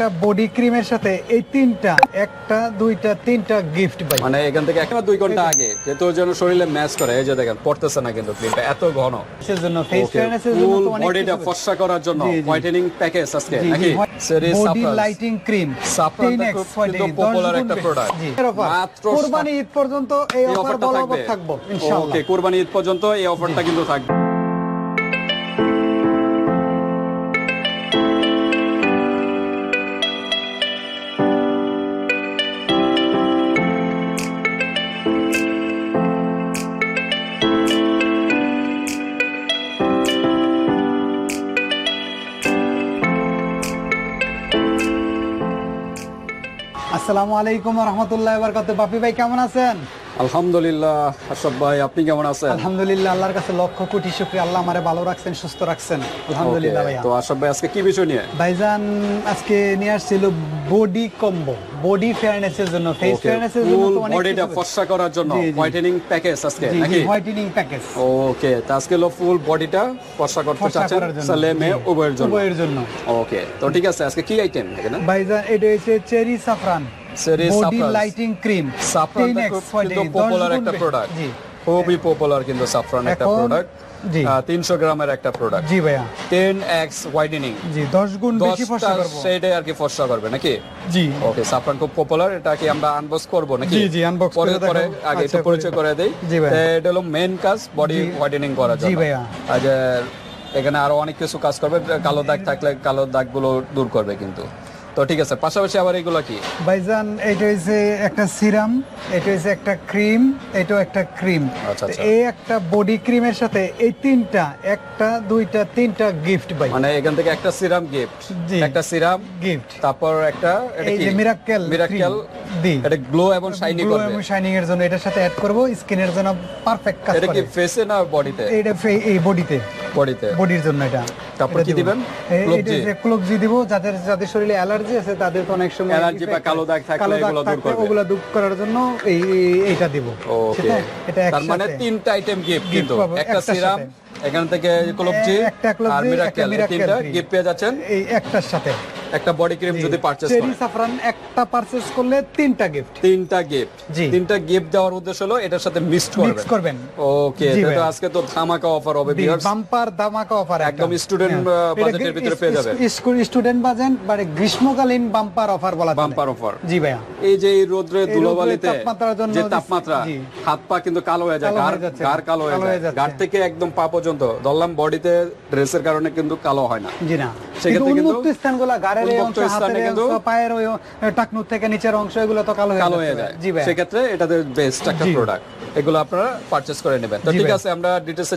একটা বডি ক্রিমের সাথে এই তিনটা একটা দুইটা তিনটা গিফট ভাই। মানে এখান থেকে এক না দুই ঘণ্টা আগে যেহেতু ওর জন্য শরীরে ম্যাচ করে এই যে দেখেন পড়তেছে না কিন্তু ক্রিমটা এত ঘন। এর জন্য ফেস ফেয়ারনেসের জন্য তো অনেক বডিটা ফর্সা করার জন্য। হোয়াইটেনিং প্যাকেজ আজকে নাকি? সিরিজ বডি লাইটিং ক্রিম খুব কিন্তু popular একটা product। মাত্র কুরবানি ঈদ পর্যন্ত এই অফার বলবৎ থাকবে। থাকব ইনশাআল্লাহ। ওকে কুরবানি ঈদ পর্যন্ত এই অফারটা কিন্তু থাকবে। আসসালামু আলাইকুম রহমতুল্লাহ বাপি ভাই কেমন আছেন? আলহামদুলিল্লাহ আশরাফ ভাই আপনি কেমন আছেন? আলহামদুলিল্লাহ আল্লাহর কাছে লক্ষ কোটি শুকরিয়া। আল্লাহ আমারে ভালো রাখছেন সুস্থ রাখছেন। আলহামদুলিল্লাহ ভাইয়া। তো আশরাফ ভাই আজকে কি বিষয় নিয়ে? ভাইজান আজকে নিয়ে আসছিল বডি কম্বো বডি ফেয়ারনেসের জন্য ফেস ফেয়ারনেসের জন্য তো অনেক বডিটা ফর্সা করার জন্য। হোয়াইটেনিং প্যাকেজ আজকে নাকি? হোয়াইটেনিং প্যাকেজ ওকে তো আজকে হলো ফুল বডিটা ফর্সা করতে চাচ্ছেন জন্য। ছেলে মেয়ে উভয়ের জন্য। উভয়ের জন্য। ওকে তো ঠিক আছে আজকে কি আইটেম এখানে? ভাইজান এটা হচ্ছে cherry saffron body lighting cream সাফরানটা কিন্তু পপুলার একটা প্রোডাক্ট খুবই পপুলার কিন্তু সাফরান একটা প্রোডাক্ট তিনশো গ্রামের একটা প্রোডাক্ট জি ভাইয়া। টেন এক্স হোয়াইটেনিং জি 10 গুণ বেশি ফর্সা দশটা করব আর কি ফর্সা করবে নাকি? জি। ওকে সাফরান খুব পপুলার এটা কি আমরা আনবক্স করব নাকি? জি, জি, unbox করে পরে দেখাবো। আগে একটু আচ্ছা, পরিচয় করে দেই। জি ভাই। এটা হলো মেন কাজ বডি জি। হোয়াইটেনিং করার জি ভাইয়া। আর এখানে আরও অনেক কিছু কাজ করবে কালো দাগ থাকলে কালো দাগগুলো দূর করবে কিন্তু। তো ঠিক আছে পাশাপাশি আবার এগুলো কি? ভাইজান এটা হচ্ছে একটা সিরাম এটা হচ্ছে একটা ক্রিম এটাও একটা ক্রিম। আচ্ছা, আচ্ছা। এই একটা বডি ক্রিমের সাথে এই তিনটা একটা দুইটা তিনটা গিফট ভাই। মানে এখান থেকে একটা সিরাম গিফট একটা সিরাম গিফট তারপর একটা এটা এই কি? যে মিরাক্কেল মিরাক্কেল দি এটা গ্লো এবং শাইনি গ্লো করবে। এবং শাইনিং এর জন্য এটার সাথে অ্যাড করব স্কিনের জন্য পারফেক্ট কাজ এটা কি ফেসে না বডিতে এটা এই বডিতে বডিতে বডির জন্য এটা। তারপর কি দিবেন? ক্লোবজি দিব যাদের যাদের শরীরে অ্যালার্জি আছে তাদের তো অনেক সময় অ্যালার্জি বা কালো দাগ থাকলে কালো দাগ এগুলো দূর করবে। ওগুলো দূর করার জন্য এই এই- এইটা দিব। ওকে এটা তার মানে তিনটা আইটেম গিফট কিন্তু। একটা সিরাম এখান থেকে ক্লোবজি একটা ক্লোবজি, আর মিরাকেল তিনটা গিফট পেয়ে যাচ্ছেন। এই একটার সাথে। একটা বডি ক্রিম যদি পারচেজ চেরি সাফরান একটা পারচেজ করলে তিনটা গিফট তিনটা গিফট। তিনটা গিফট দেওয়ার উদ্দেশ্য হলো এটার সাথে মিক্সড করবেন। মিক্স করবেন ওকে তো আজকে তো ধামাকা অফার হবে ভিউয়ার্স বাম্পার ধামাকা অফার একদম student, আহ, বাজেটের ভিতরে পেয়ে যাবেন। স্কুল স্টুডেন্ট বাজেট মানে গ্রীষ্মকালীন বাম্পার অফার বলা বাম্পার অফার জি ভাইয়া। এই যে রোদ্রে ধুলোবালিতে তাপমাত্রার জন্য যে তাপমাত্রা হাত পা কিন্তু কালো হয়ে যায় গার গার কালো হয়ে যায়। গার থেকে একদম পা পর্যন্ত। ধরলাম বডিতে ড্রেসের কারণে কিন্তু কালো হয় না। জি না। সেক্ষেত্রে কিন্তু কিন্তু উন্মুক্ত স্থানগুলো গাড়ের এই অংশ হাতের কিন্তু পায়ের ওই টাকনুর থেকে নিচের অংশ এগুলো তো কালো হয়ে কালো যাচ্ছে ভাই। যায়। জি ভাই। সেক্ষেত্রে এটাতে বেস্ট একটা প্রোডাক্ট এগুলো আপনারা করে নেবেন। তো ঠিক আছে আমরা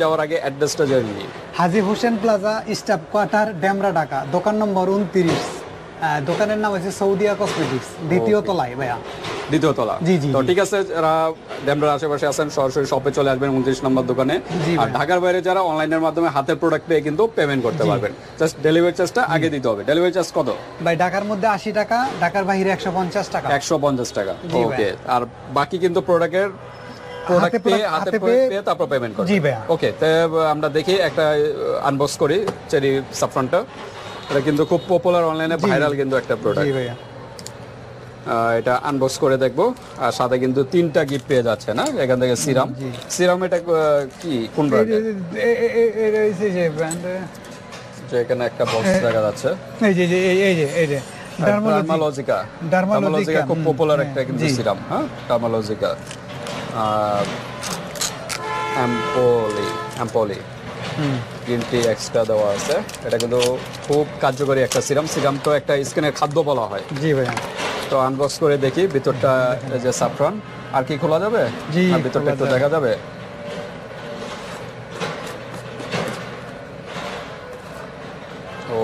যাওয়ার আগে অ্যাড্রেসটা জেনে নিই। Haji Hossain plaza staff quarter Demra Dhaka. দোকান নম্বর উনত্রিশ। দোকানের নাম হচ্ছে সৌদিয়া কসমেটিক্স দ্বিতীয় তলায় ভাইয়া। দ্বিতীয় তলা। তো ঠিক আছে যারা ড্যামরার আশেপাশে আছেন সরাসরি শপে চলে আসবেন উনত্রিশ নম্বর দোকানে। আর ঢাকার বাইরে যারা অনলাইনের মাধ্যমে হাতের প্রোডাক্ট পেয়ে কিন্তু পেমেন্ট করতে পারবেন। জাস্ট ডেলিভারি চার্জটা আগে দিতে হবে। ডেলিভারি চার্জ কত? ভাই ঢাকার মধ্যে আশি টাকা ঢাকার বাইরে একশো পঞ্চাশ টাকা। একশো পঞ্চাশ টাকা। ওকে আর বাকি কিন্তু প্রোডাক্টের প্রোডাক্ট পেয়ে হাতে পেয়ে তারপর পেমেন্ট করবেন। জি ভাইয়া। ওকে তো আমরা দেখি একটা আনবক্স করি চেরি সাফরনটা এটা কিন্তু খুব পপুলার অনলাইনে ভাইরাল কিন্তু একটা প্রোডাক্ট জি ভাইয়া। এটা আনবক্স করে দেখব। আর সাথে কিন্তু তিনটা গিফট পেয়ে যাচ্ছে না? এখান থেকে সিরাম। সিরাম এটা কি? কোন যে- এখানে একটা বক্স দেখা যাচ্ছে। এই যে এই- যে এই যে। ডার্মালজিকা ডার্মালজিকা খুব পপুলার হ্যাঁ, একটা কিন্তু সিরাম হ্যাঁ? ডার্মালজিকা অ্যাম্পোলি অ্যাম্পোলি। গ্রিন টি এক্সট্রা দেওয়া আছে। এটা কিন্তু খুব কার্যকরী একটা সিরাম। সিরাম তো একটা স্কিনের খাদ্য বলা হয়। জি ভাইয়া। তো আনবক্স করে দেখি ভিতরটা যে সাফরান। আর কি খোলা যাবে? জি, ভিতরটা একটু দেখা যাবে?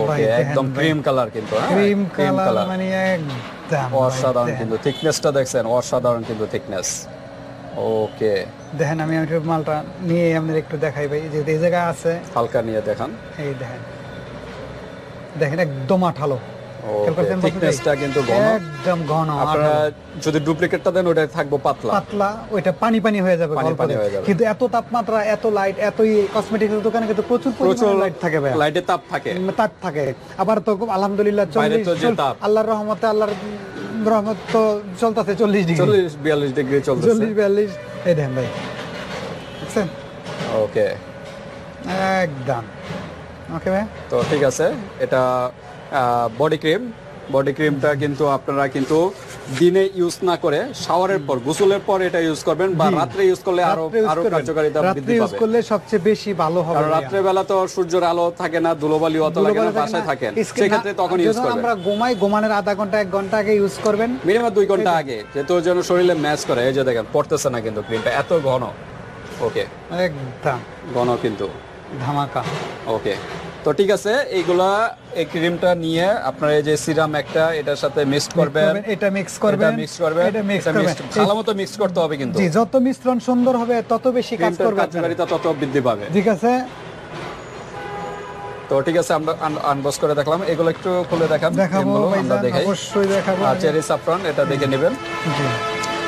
ওকে একদম ক্রিম কালার কিন্তু হ্যাঁ? ক্রিম ক্রিম কালার মানে একদম অসাধারণ কিন্তু থিকনেসটা দেখছেন অসাধারণ কিন্তু থিকনেস ওকে দেখেন আমি একটু মালটা নিয়ে আপনাদের একটু দেখাই ভাই যে এই জায়গায় আছে। হালকা নিয়ে দেখান। এই দেখেন। দেখেন একদম আঠালো। খেয়াল করছেন বাসু ভাই? thickness-টা কিন্তু ঘন। একদম ঘন। আপনারা যদি ডুপ্লিকেটটা দেন ওটা থাকব পাতলা। পাতলা ওইটা পানি পানি হয়ে যাবে পানি পানি হয়ে যাবে। কিন্তু এত তাপমাত্রা এত লাইট এত কসমেটিক্স দোকানে কিন্তু প্রচুর প্রচুর প্রচুর লাইট থাকে ভাই লাইটে তাপ থাকে। তাপ থাকে। আবার তো আলহামদুলিল্লাহ বাইরে চল্লিশ তো যে তাপ। আল্লাহর রহমতে আল্লাহর রহমত তো চলতেছে চল্লিশ ডিগ্রি। চল্লিশ বিয়াল্লিশ ডিগ্রি চলতেছে। চল্লিশ বিয়াল্লিশ এই দেখেন ভাই। দেখছেন? ওকে একদম। ওকে ভাই। তো ঠিক আছে এটা বডি ক্রিম বডি ক্রিমটা কিন্তু আপনারা কিন্তু দিনে ইউজ না করে শাওয়ারের পর গোসলের পর এটা ইউজ করবেন বা রাত্রে ইউজ করলে আরও আরও। কার্যকারিতা বৃদ্ধি ইউজ করলে সবচেয়ে বেশি ভালো হবে কারণ। রাত্রে বেলা তো সূর্যের আলো থাকে না ধুলোবালি অত লাগে না বাসায় থাকেন। সেক্ষেত্রে তখন ইউজ করবেন। আমরা ঘুমাই ঘুমানোর আধা ঘণ্টা এক ঘণ্টা আগে ইউজ করবেন। মিনিমাম দুই ঘণ্টা আগে যেহেতু যেন শরীরে ম্যাচ করে। এই যে দেখেন পড়তেছে না কিন্তু ক্রিমটা এত ঘন। ওকে একদম। ঘন কিন্তু। ধামাকা। ওকে তো ঠিক আছে এইগুলা এই ক্রিমটা নিয়ে আপনার এই যে সিরাম একটা এটার সাথে মিক্স করবেন। এটা মিক্স করবেন এটা মিক্স করবেন। এটা মিক্স করবেন। ভালো মতো মিক্স করতে হবে কিন্তু। জি যত মিশ্রণ সুন্দর হবে তত বেশি কাজ করবে আপনার। কার্যকারিতা তত বৃদ্ধি পাবে। ঠিক আছে? তো ঠিক আছে আমরা আনবক্স করে দেখলাম। এগুলো একটু খুলে দেখান দেখাবো আমরা দেখাই অবশ্যই দেখাবো। আর চেরি সাফরন এটা দেখে নেবেন। জি।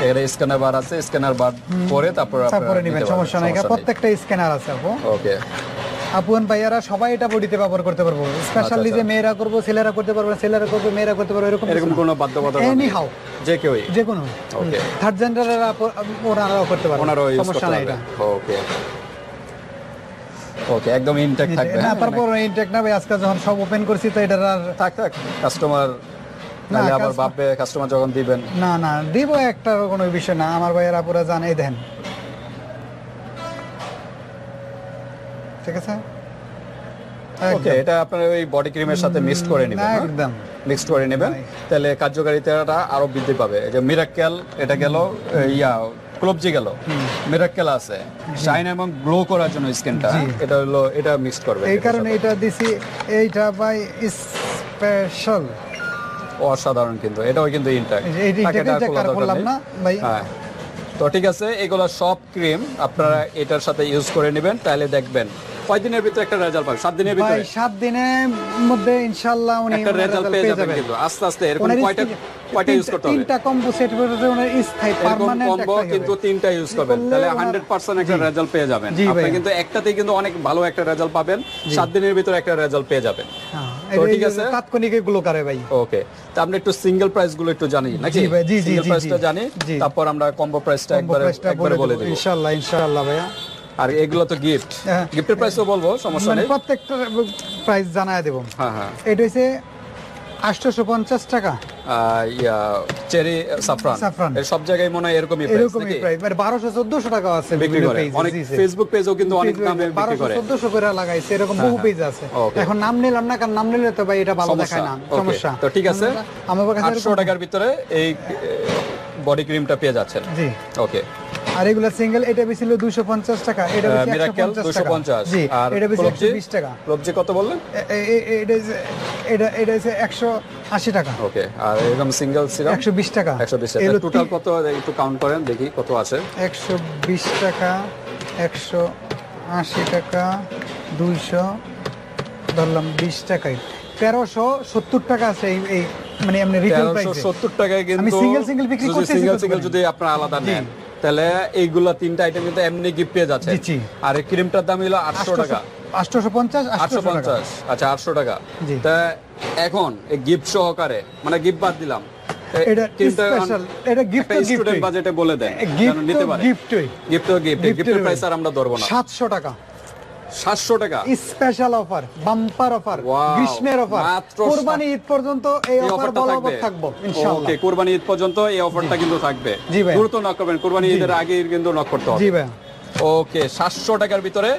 এখানে স্ক্যানার বার আছে স্ক্যানার বার করে তারপর তারপরে নেবেন সমস্যা নাই। প্রত্যেকটা স্ক্যানার আছে আপু। ওকে আপুন ভাইয়ারা সবাই এটা বডিতে ব্যবহার করতে পারব। স্পেশালি যে মেয়েরা করব ছেলেরা করতে পারবে ছেলেরা করবে মেয়েরা করতে পারবে এরকম এরকম কোনো বাধ্যবাধকতা নেই। এনি হাউ যে কেউই। যে কোনো ওকে থার্ড জেন্ডারের ওনারাও করতে পারবে ওনারও সমস্যা নাই এটা। ওকে ওকে একদম ইনটেক থাকবে না হ্যাঁ? তারপর ইনটেক না ভাই আজকে যখন সব ওপেন করছি তো এটার আর থাক থাক কাস্টমার নাহলে আবার ভাববে কাস্টমার যখন দিবেন। না না দিব একটা কোনো বিষয় না আমার ভাইয়েরা পুরো জানাই দেন ঠিক আছে? ওকে এটা আপনার ওই বডি ক্রিমের সাথে মিক্সড করে নেবেন হ্যাঁ? একদম। মিক্সড করে নেবেন। তাহলে কার্যকারিতাটা আরও বৃদ্ধি পাবে। যে মিরাক্কেল এটা গেল ইয়া ক্লোবজি গেল মিরাক্কেল আছে। শাইন এবং গ্লো করার জন্য স্কিনটা এটা হলো এটা করবে এই কারণে এটা দিছি এইটা বাই স্পেশাল অসাধারণ কিন্তু এটাও কিন্তু ইনটেক এই করলাম না ভাই? হ্যাঁ। তো ঠিক আছে এগুলো সব ক্রিম আপনারা এটার সাথে ইউজ করে নেবেন তাহলে দেখবেন কয় দিনের ভিতরে একটা রেজাল্ট পাবেন সাত দিনের ভিতরে? সাত দিনের মধ্যে ইনশাআল্লাহ উনি একটা রেজাল্ট পেয়ে পেয়ে যাবেন কিন্তু। আস্তে আস্তে এরকম কয়টা কয়টা ইউজ করতে হবে? তিনটা কম্বো সেট করে ওনার স্থায়ী পার্মানেন্ট কম্বো কিন্তু তিনটা ইউজ করবেন। তাহলে ওনার- হান্ড্রেড পার্সেন্ট একটা রেজাল্ট পেয়ে যাবেন। আপনি কিন্তু একটাতেই কিন্তু অনেক ভালো একটা রেজাল্ট পাবেন। সাত দিনের ভিতরে একটা রেজাল্ট পেয়ে যাবেন। তো ঠিক আছে। তাৎক্ষণিক এগুলো করে ভাই। ওকে তা আমরা একটু সিঙ্গেল প্রাইসগুলো একটু জানি নাকি? সিঙ্গেল প্রাইসটা জানি। তারপর আমরা কম্বো প্রাইসটা একবারে প্রাইসটা একবারে বলে দেব। ইনশাআল্লাহ ইনশাআল্লাহ ভাইয়া। আর এগুলো তো গিফট হ্যাঁ। গিফটের প্রাইসও বলব সমস্যা মানে নেই। প্রত্যেকটা প্রাইস জানায় দেব। হ্যাঁ হ্যাঁ। এটা হচ্ছে আটশোশো পঞ্চাশ টাকা। Ah, yeah cherry saffron saffron. সব জায়গায় মনে হয় এরকমই প্রাইস এরকমই প্রাইস মানে বারোশো চোদ্দশো টাকা আছে বিক্রি করে। অনেক। ফেসবুক পেজও কিন্তু অনেক দামে বিক্রি করে। হ্যাঁ, চোদ্দশো করে লাগাইছে এরকম বহু পেজ আছে। এখন নাম নিলাম না কারণ নাম নিলে তো ভাই এটা ভালো দেখায় না। সমস্যা। তো ঠিক আছে। আমার কাছে আটশো টাকার ভিতরে এই বডি ক্রিমটা পেয়ে যাচ্ছেন। জি। ওকে আর এগুলা সিঙ্গেল এটা বেশি দুশো পঞ্চাশ টাকা এটা বেশি টাকা। জি এটা বেশি একশো ক্লোবজি বিশ টাকা। ক্লোবজি কত বললেন? এটা এটা এটা হচ্ছে একশো আশি টাকা। ওকে আর এরকম সিঙ্গেল সিরাপ একশো বিশ টাকা। একশো বিশ এগুলো টোটাল কত? একটু কাউন্ট করেন দেখি কত আছে। একশো বিশ টাকা একশো আশি টাকা দুইশো ধরলাম বিশ টাকায় তেরোশো সত্তর টাকা আছে এই মানে এমনি রিটেল প্রাইসে সত্তর টাকায় কিন্তু single single বিক্রি করতেছি সিঙ্গেল সিঙ্গেল যদি আপনারা আলাদা নেন। তাহলে এইগুলা তিনটা আইটেম কিন্তু এমনি গিফট পেয়ে যাচ্ছে। আর এই ক্রিমটার দাম হলো আটশো টাকা। আটশোশো পঞ্চাশ আটশো আটশো পঞ্চাশ। আচ্ছা আটশো টাকা। তা এখন এই গিফট সহকারে মানে গিফট বাদ দিলাম। এটা স্পেশাল এটা গিফট স্টুডেন্ট বাজেটে বলে দেন যেন নিতে পারে। গিফট গিফট গিফটের এর প্রাইস আর আমরা ধরবো না। সাতশো টাকা। সাতশো টাকা। স্পেশাল অফার বাম্পার অফার গ্রীষ্মের অফার। কুরবানি ঈদ পর্যন্ত এই অফার বলবৎ থাকবে। ইনশাআল্লাহ। ওকে কুরবানি ঈদ পর্যন্ত এই অফারটা কিন্তু থাকবে। দ্রুত নক করবেন। কুরবানি ঈদের আগে কিন্তু নক করতে হবে। জি ভাই। ওকে সাতশো টাকার ভিতরে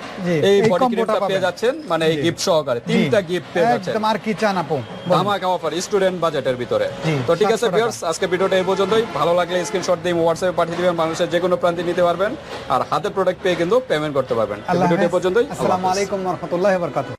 এই বডি ক্রিমটা পেয়ে যাচ্ছেন মানে এই গিফট সহকারে। তিনটা গিফট পেয়ে যাচ্ছেন। একদম আর কি চান আপু? ধামাকা অফার স্টুডেন্ট বাজেটের ভিতরে। তো ঠিক আছে 700 টাকা। ভিউয়ার্স আজকে ভিডিওটা এই পর্যন্তই। ভালো লাগলে স্ক্রিনশট দিয়ে হোয়াটসঅ্যাপে পাঠিয়ে দিবেন মানুষের যে কোনো প্রান্তে নিতে পারবেন। আর হাতে প্রোডাক্ট পেয়ে কিন্তু পেমেন্ট করতে পারবেন। ভিডিওটা পর্যন্তই। আসসালামু আলাইকুম ওয়া রাহমাতুল্লাহি ওয়া বারাকাতুহু।